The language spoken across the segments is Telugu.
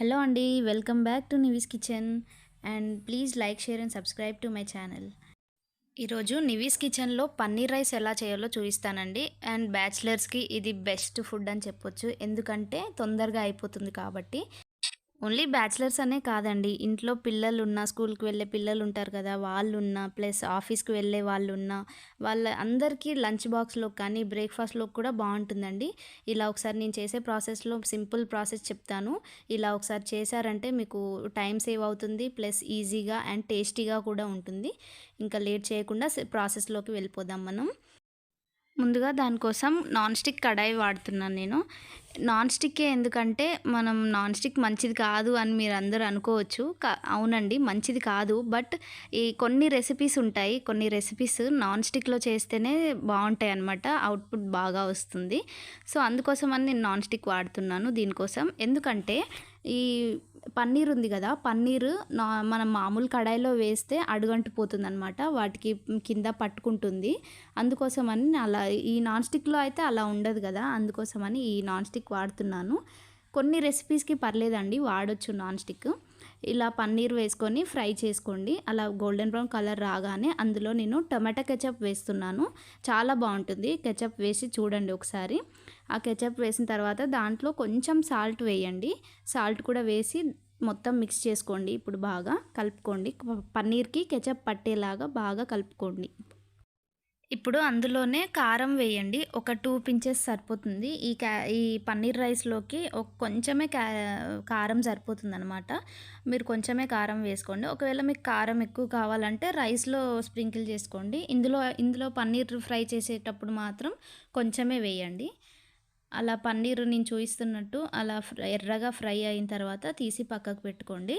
హలో అండి welcome back to Nivi's kitchen and please like share and subscribe to my channel. ఈరోజు నివీస్ కిచెన్లో పన్నీర్ రైస్ ఎలా చేయాలో చూపిస్తానండి. అండ్ బ్యాచిలర్స్కి ఇది బెస్ట్ ఫుడ్ అని చెప్పొచ్చు. ఎందుకంటే తొందరగా అయిపోతుంది కాబట్టి ఓన్లీ బ్యాచిలర్స్ అనే కాదండి. ఇంట్లో పిల్లలు ఉన్న స్కూల్కి వెళ్ళే పిల్లలు ఉంటారు కదా వాళ్ళు ఉన్న ప్లస్ ఆఫీస్కి వెళ్ళే వాళ్ళు ఉన్న వాళ్ళ అందరికీ లంచ్ బాక్స్లో కానీ బ్రేక్ఫాస్ట్లో కూడా బాగుంటుందండి. ఇలా ఒకసారి నేను చేసే ప్రాసెస్లో సింపుల్ ప్రాసెస్ చెప్తాను. ఇలా ఒకసారి చేశారంటే మీకు టైం సేవ్ అవుతుంది ప్లస్ ఈజీగా అండ్ టేస్టీగా కూడా ఉంటుంది. ఇంకా లేట్ చేయకుండా ప్రాసెస్లోకి వెళ్ళిపోదాం మనం. ముందుగా దానికోసం నాన్ స్టిక్ కడాయి వాడుతున్నాను నేను. నాన్ స్టిక్కే ఎందుకంటే మనం నాన్ స్టిక్ మంచిది కాదు అని మీరు అందరూ అనుకోవచ్చు. అవునండి మంచిది కాదు. బట్ ఈ కొన్ని రెసిపీస్ ఉంటాయి. కొన్ని రెసిపీస్ నాన్ స్టిక్లో చేస్తేనే బాగుంటాయి అన్నమాట. అవుట్పుట్ బాగా వస్తుంది. సో అందుకోసం అని నేను నాన్ స్టిక్ వాడుతున్నాను దీనికోసం. ఎందుకంటే ఈ పన్నీర్ ఉంది కదా పన్నీర్ నా మనం మామూలు కడాయిలో వేస్తే అడుగంటిపోతుంది అనమాట వాటికి కింద పట్టుకుంటుంది. అందుకోసమని అలా ఈ నాన్ స్టిక్లో అయితే అలా ఉండదు కదా అందుకోసమని ఈ నాన్ స్టిక్ వాడుతున్నాను. కొన్ని రెసిపీస్కి పర్లేదండి వాడొచ్చు నాన్ స్టిక్ ఇలా పన్నీర్ వేసుకొని ఫ్రై చేసుకోండి. అలా గోల్డెన్ బ్రౌన్ కలర్ రాగానే అందులో నేను టమాటా కెచప్ వేస్తున్నాను. చాలా బాగుంటుంది. కెచప్ వేసి చూడండి ఒకసారి. ఆ కెచప్ వేసిన తర్వాత దాంట్లో కొంచెం సాల్ట్ వేయండి. సాల్ట్ కూడా వేసి మొత్తం మిక్స్ చేసుకోండి. ఇప్పుడు బాగా కలుపుకోండి. పన్నీర్కి కెచప్ పట్టేలాగా బాగా కలుపుకోండి. ఇప్పుడు అందులోనే కారం వేయండి. ఒక టూ పించెస్ సరిపోతుంది. ఈ క్యా ఈ పన్నీర్ రైస్లోకి ఒక కొంచెమే క్యా కారం సరిపోతుంది అనమాట మీరు కొంచెమే కారం వేసుకోండి. ఒకవేళ మీకు కారం ఎక్కువ కావాలంటే రైస్లో స్ప్రింకిల్ చేసుకోండి. ఇందులో ఇందులో పన్నీర్ ఫ్రై చేసేటప్పుడు మాత్రం కొంచెమే వేయండి. అలా పన్నీరు నేను చూపిస్తున్నట్టు అలా ఎర్రగా ఫ్రై అయిన తర్వాత తీసి పక్కకు పెట్టుకోండి.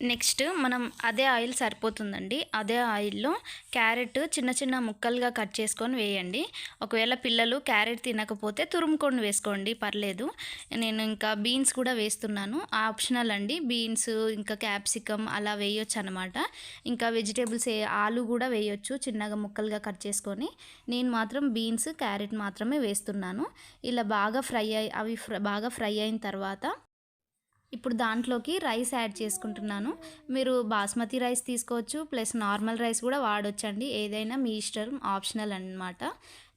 నెక్స్ట్ మనం అదే ఆయిల్ సరిపోతుందండి. అదే ఆయిల్లో క్యారెట్ చిన్న చిన్న ముక్కలుగా కట్ చేసుకొని వేయండి. ఒకవేళ పిల్లలు క్యారెట్ తినకపోతే తురుముకొని వేసుకోండి పర్లేదు. నేను ఇంకా బీన్స్ కూడా వేస్తున్నాను. ఆప్షనల్ అండి. బీన్స్ ఇంకా క్యాప్సికమ్ అలా వేయొచ్చు అనమాట ఇంకా వెజిటేబుల్స్ ఆలు కూడా వేయొచ్చు చిన్నగా ముక్కలుగా కట్ చేసుకొని. నేను మాత్రం బీన్స్ క్యారెట్ మాత్రమే వేస్తున్నాను. ఇలా బాగా ఫ్రై అయి అవి బాగా ఫ్రై అయిన తర్వాత ఇప్పుడు దాంట్లోకి రైస్ యాడ్ చేసుకుంటున్నాను. మీరు బాస్మతి రైస్ తీసుకోవచ్చు ప్లస్ నార్మల్ రైస్ కూడా వాడొచ్చండి. ఏదైనా మీ ఇష్టం ఆప్షనల్ అనమాట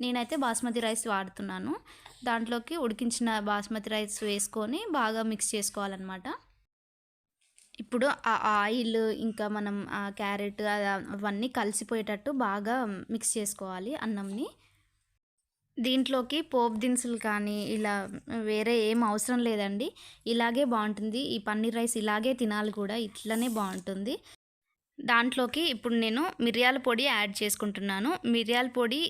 నేనైతే బాస్మతి రైస్ వాడుతున్నాను. దాంట్లోకి ఉడికించిన బాస్మతి రైస్ వేసుకొని బాగా మిక్స్ చేసుకోవాలన్నమాట. ఇప్పుడు ఆ ఆయిల్ ఇంకా మనం ఆ క్యారెట్ అవన్నీ కలిసిపోయేటట్టు బాగా మిక్స్ చేసుకోవాలి అన్నంని. దీంట్లోకి పోపు దినుసులు కానీ ఇలా వేరే ఏం అవసరం లేదండి. ఇలాగే బాగుంటుంది. ఈ పన్నీర్ రైస్ ఇలాగే తినాలి కూడా. ఇట్లనే బాగుంటుంది. దాంట్లోకి ఇప్పుడు నేను మిరియాల పొడి యాడ్ చేసుకుంటున్నాను. మిరియాల పొడి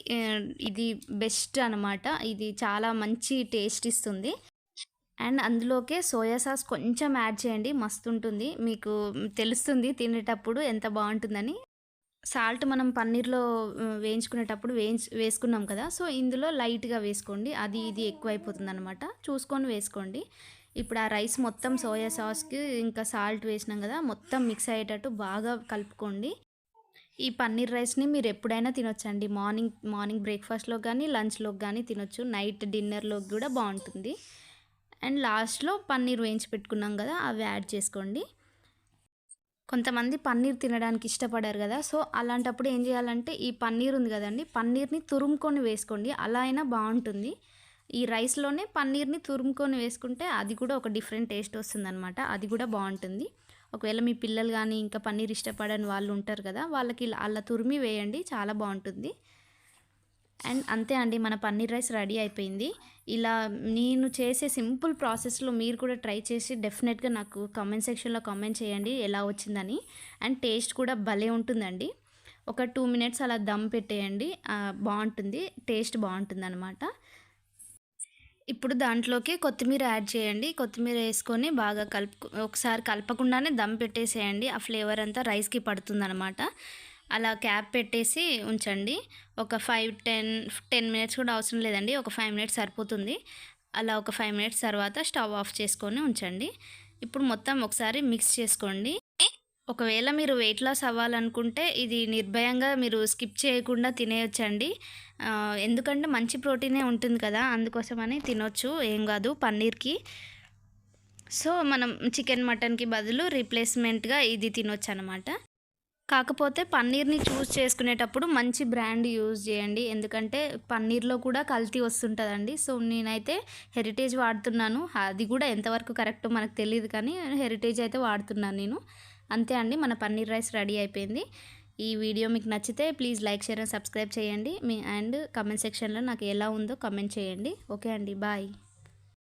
ఇది బెస్ట్ అనమాట ఇది చాలా మంచి టేస్ట్ ఇస్తుంది. అండ్ అందులోకే సోయా సాస్ కొంచెం యాడ్ చేయండి. మస్తు ఉంటుంది మీకు తెలుస్తుంది తినేటప్పుడు ఎంత బాగుంటుందని. సాల్ట్ మనం పన్నీర్లో వేయించుకునేటప్పుడు వేయించ వేసుకున్నాం కదా. సో ఇందులో లైట్గా వేసుకోండి. అది ఇది ఎక్కువ అయిపోతుంది అనమాట చూసుకొని వేసుకోండి. ఇప్పుడు ఆ రైస్ మొత్తం సోయా సాస్కి ఇంకా సాల్ట్ వేసినాం కదా మొత్తం మిక్స్ అయ్యేటట్టు బాగా కలుపుకోండి. ఈ పన్నీర్ రైస్ని మీరు ఎప్పుడైనా తినొచ్చండి. మార్నింగ్ మార్నింగ్ బ్రేక్ఫాస్ట్లో కానీ లంచ్లో కానీ తినొచ్చు. నైట్ డిన్నర్లో కూడా బాగుంటుంది. అండ్ లాస్ట్లో పన్నీర్ వేయించి పెట్టుకున్నాం కదా అవి యాడ్ చేసుకోండి. కొంతమంది పన్నీర్ తినడానికి ఇష్టపడారు కదా. సో అలాంటప్పుడు ఏం చేయాలంటే ఈ పన్నీర్ ఉంది కదండి పన్నీర్ని తురుముకొని వేసుకోండి. అలా అయినా బాగుంటుంది. ఈ రైస్లోనే పన్నీర్ని తురుముకొని వేసుకుంటే అది కూడా ఒక డిఫరెంట్ టేస్ట్ వస్తుందన్నమాట. అది కూడా బాగుంటుంది. ఒకవేళ మీ పిల్లలు కానీ ఇంకా పన్నీర్ ఇష్టపడని వాళ్ళు ఉంటారు కదా వాళ్ళకి అలా తురిమి వేయండి చాలా బాగుంటుంది. అండ్ అంతే అండి మన పన్నీర్ రైస్ రెడీ అయిపోయింది. ఇలా నేను చేసే సింపుల్ ప్రాసెస్లో మీరు కూడా ట్రై చేసి డెఫినెట్గా నాకు కామెంట్ సెక్షన్లో కామెంట్ చేయండి ఎలా వచ్చిందని. అండ్ టేస్ట్ కూడా భలే ఉంటుందండి. ఒక టూ మినిట్స్ అలా దమ్ పెట్టేయండి బాగుంటుంది టేస్ట్ బాగుంటుంది అనమాట ఇప్పుడు దాంట్లోకి కొత్తిమీర యాడ్ చేయండి కొత్తిమీర వేసుకొని బాగా కలుపు ఒకసారి కలపకుండానే దమ్ పెట్టేసేయండి ఆ ఫ్లేవర్ అంతా రైస్కి పడుతుందనమాట అలా క్యాప్ పెట్టేసి ఉంచండి. ఒక ఫైవ్ టెన్ టెన్ మినిట్స్ కూడా అవసరం లేదండి. ఒక ఫైవ్ మినిట్స్ సరిపోతుంది. అలా ఒక ఫైవ్ మినిట్స్ తర్వాత స్టవ్ ఆఫ్ చేసుకొని ఉంచండి. ఇప్పుడు మొత్తం ఒకసారి మిక్స్ చేసుకోండి. ఒకవేళ మీరు వెయిట్ లాస్ అవ్వాలనుకుంటే ఇది నిర్భయంగా మీరు స్కిప్ చేయకుండా తినేయొచ్చండి. ఎందుకంటే మంచి ప్రోటీనే ఉంటుంది కదా అందుకోసమని తినొచ్చు. ఏం కాదు పన్నీర్కి. సో మనం చికెన్ మటన్కి బదులు రీప్లేస్మెంట్గా ఇది తినొచ్చు అనమాట కాకపోతే పన్నీర్ని చూస్ చేసుకునేటప్పుడు మంచి బ్రాండ్ యూజ్ చేయండి. ఎందుకంటే పన్నీర్లో కూడా కల్తీ వస్తుంటుందండి. సో నేనైతే హెరిటేజ్ వాడుతున్నాను. అది కూడా ఎంతవరకు కరెక్టో మనకు తెలియదు కానీ హెరిటేజ్ అయితే వాడుతున్నాను నేను. అంతే అండి మన పన్నీర్ రైస్ రెడీ అయిపోయింది. ఈ వీడియో మీకు నచ్చితే please like share and subscribe చేయండి. మీ అండ్ కమెంట్ సెక్షన్లో నాకు ఎలా ఉందో కమెంట్ చేయండి. ఓకే అండి బాయ్.